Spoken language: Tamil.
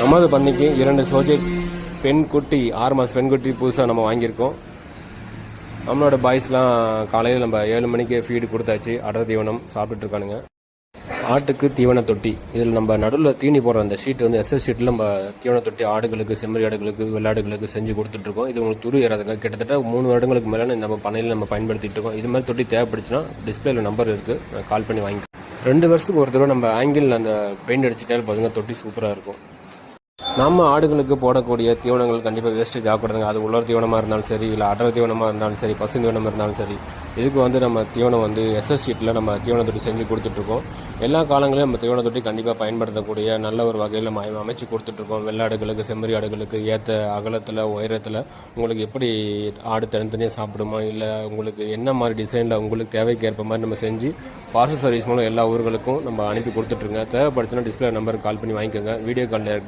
நமது பண்ணிக்கு இரண்டு சோஜை பெண் குட்டி ஆறு மாதம் பெண் குட்டி புதுசாக நம்ம வாங்கியிருக்கோம். நம்மளோட பாய்ஸ்லாம் காலையில் நம்ம ஏழு மணிக்கு ஃபீடு கொடுத்தாச்சு. அடர் தீவனம் சாப்பிட்டுட்டுருக்கானுங்க ஆட்டுக்கு தீவன தொட்டி. இதில் நம்ம நடுவில் தீனி போடுற அந்த ஷீட் வந்து எஸ்எஸ் ஷீட்டில் நம்ம தீவன தொட்டி ஆடுகளுக்கு செம்மறி ஆடுகளுக்கு வெள்ளாடுகளுக்கு செஞ்சு கொடுத்துட்ருக்கோம் இது உங்களுக்கு துரு ஏறாதுங்க. கிட்டத்தட்ட மூணு வருடங்களுக்கு மேலே நம்ம பண்ணையில் நம்ம பயன்படுத்திட்டு இருக்கோம். இது மாதிரி தொட்டி தேவைப்படுச்சுன்னா டிஸ்பிளேல நம்பர் இருக்குது கால் பண்ணி வாங்கி ரெண்டு வருஷத்துக்கு ஒரு தடவை நம்ம ஆங்கிள் அந்த பெயிண்ட் அடிச்சிட்டாலும் பார்த்தீங்கன்னா தொட்டி சூப்பராக இருக்கும். நம்ம ஆடுகளுக்கு போடக்கூடிய தீவனங்கள் கண்டிப்பாக வேஸ்டேஜ் ஆகக்கூடாதுங்க அது உலர் தீவனமாக இருந்தாலும் சரி இல்லை அடர் தீவனமாக இருந்தாலும் சரி பசு தீவனமாக இருந்தாலும் சரி இதுக்கு வந்து நம்ம தீவனம் வந்து எஸ்எஸ் ஷீட்டில் நம்ம தீவன தொட்டி செஞ்சு கொடுத்துட்ருக்கோம். எல்லா காலங்களிலும் நம்ம தீவன தொட்டி கண்டிப்பாக பயன்படுத்தக்கூடிய நல்ல ஒரு வகையில் அமைச்சு கொடுத்துட்ருக்கோம். வெள்ளாடுகளுக்கு செம்மறி ஆடுகளுக்கு ஏற்ற அகலத்தில் உயரத்தில் உங்களுக்கு எப்படி ஆடு தனித்தனியாக சாப்பிடுமா இல்லை உங்களுக்கு என்ன மாதிரி டிசைனில் உங்களுக்கு தேவைக்கு ஏற்ப மாதிரி நம்ம செஞ்சு பார்சல் சர்வீஸ் மூலம் எல்லா ஊர்களுக்கும் நம்ம அனுப்பி கொடுத்துட்ருங்க. தேவைப்படுச்சுன்னா டிஸ்பிளே நம்பருக்கு கால் பண்ணி வாங்கிக்கோங்க. Video call